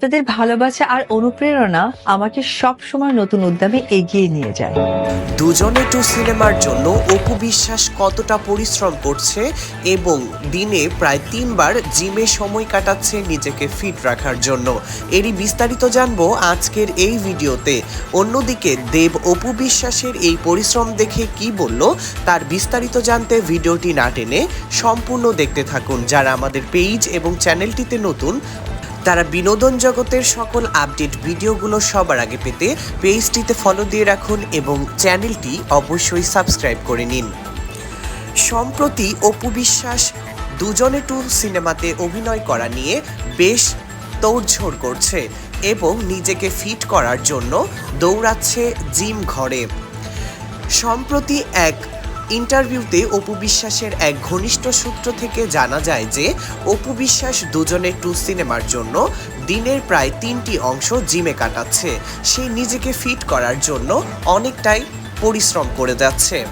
আপনাদের ভালোবাসা আর অনুপ্রেরণা আমাকে সব সময় নতুন উদ্যমে এগিয়ে নিয়ে যায়। দুজনে টু সিনেমার জন্য অপু বিশ্বাস কতটা পরিশ্রম করছে এবং দিনে প্রায় তিনবার জিমে সময় কাটাচ্ছে নিজেকে ফিট রাখার জন্য। এরই বিস্তারিত জানব আজকের এই ভিডিওতে। অন্যদিকে দেব অপু বিশ্বাসের এই পরিশ্রম দেখে কি বলল, তার বিস্তারিত জানতে ভিডিওটি না টেনে সম্পূর্ণ দেখতে থাকুন। যারা আমাদের পেজ এবং চ্যানেলটিতে নতুন তারা বিনোদন জগতের সকল আপডেট ভিডিওগুলো সবার আগে পেতে পেজটিতে ফলো দিয়ে রাখুন এবং চ্যানেলটি অবশ্যই সাবস্ক্রাইব করে নিন। সম্প্রতি অপু বিশ্বাস দুজনে টু সিনেমাতে অভিনয় করা নিয়ে বেশ তোড়ঝোড় করছে এবং নিজেকে ফিট করার জন্য দৌড়াচ্ছে জিম ঘরে। সম্প্রতি এক ইন্টারভিউতে অপু বিশ্বাসের এক ঘনিষ্ঠ সূত্র থেকে জানা যায় যে, অপু বিশ্বাস দুজনের টু সিনেমার জন্য দিনের প্রায় তিনটি অংশ জিমে কাটাচ্ছে। সে নিজেকে ফিট করার জন্য অনেকটাই পরিশ্রম করে যাচ্ছে।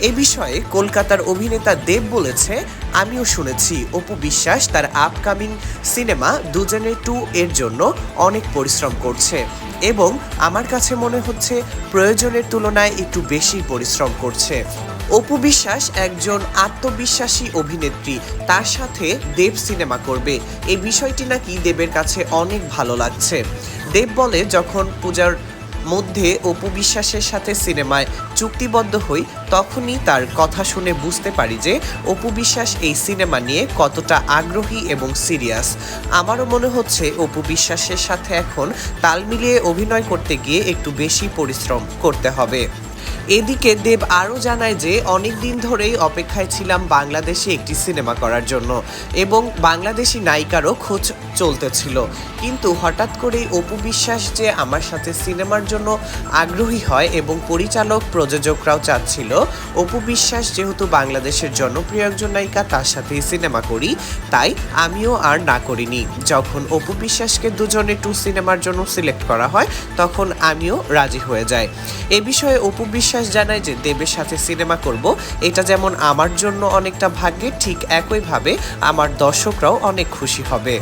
এ বিষয়ে কলকাতার অভিনেতা দেব বলেছে, আমিও শুনেছি অপু বিশ্বাস তার আপকামিং সিনেমা দুজনে টু এর জন্য অনেক পরিশ্রম করছে এবং আমার কাছে মনে হচ্ছে প্রয়োজনের তুলনায় একটু বেশি পরিশ্রম করছে। অপু বিশ্বাস একজন আত্মবিশ্বাসী অভিনেত্রী। তার সাথে দেব সিনেমা করবে। এই বিষয়টি নাকি দেবের কাছে অনেক ভালো লাগছে। দেব বলে, যখন পূজার মধ্যে অপু বিশ্বাসের সাথে সিনেমায় চুক্তিবদ্ধ হই, তখনই তার কথা শুনে বুঝতে পারি যে অপু বিশ্বাস এই সিনেমা নিয়ে কতটা আগ্রহী এবং সিরিয়াস। আমারও মনে হচ্ছে অপু বিশ্বাসের সাথে এখন তাল মিলিয়ে অভিনয় করতে গিয়ে একটু বেশি পরিশ্রম করতে হবে। এদিকে দেব আরও জানায় যে, অনেক দিন ধরেই অপেক্ষায় ছিলাম বাংলাদেশে একটি সিনেমা করার জন্য এবং বাংলাদেশি নায়িকারও খোঁজ চলতেছিল। কিন্তু হঠাৎ করেই অপু বিশ্বাস যে আমার সাথে সিনেমার জন্য আগ্রহী হয় এবং পরিচালক, প্রযোজকরাও চাচ্ছিল, অপু বিশ্বাস যেহেতু বাংলাদেশের জনপ্রিয় একজন নায়িকা, তার সাথেই সিনেমা করি, তাই আমিও আর না করিনি। যখন অপু বিশ্বাসকে দুজনে টু সিনেমার জন্য সিলেক্ট করা হয়, তখন আমিও রাজি হয়ে যাই। এ বিষয়ে অপু বিশ্বাস জানায় যে দেবের সাথে সিনেমা করব। এটা যেমন আমার জন্য অনেকটা ভাগ্যে ঠিক একইভাবে আমার দর্শকরাও অনেক খুশি হবে।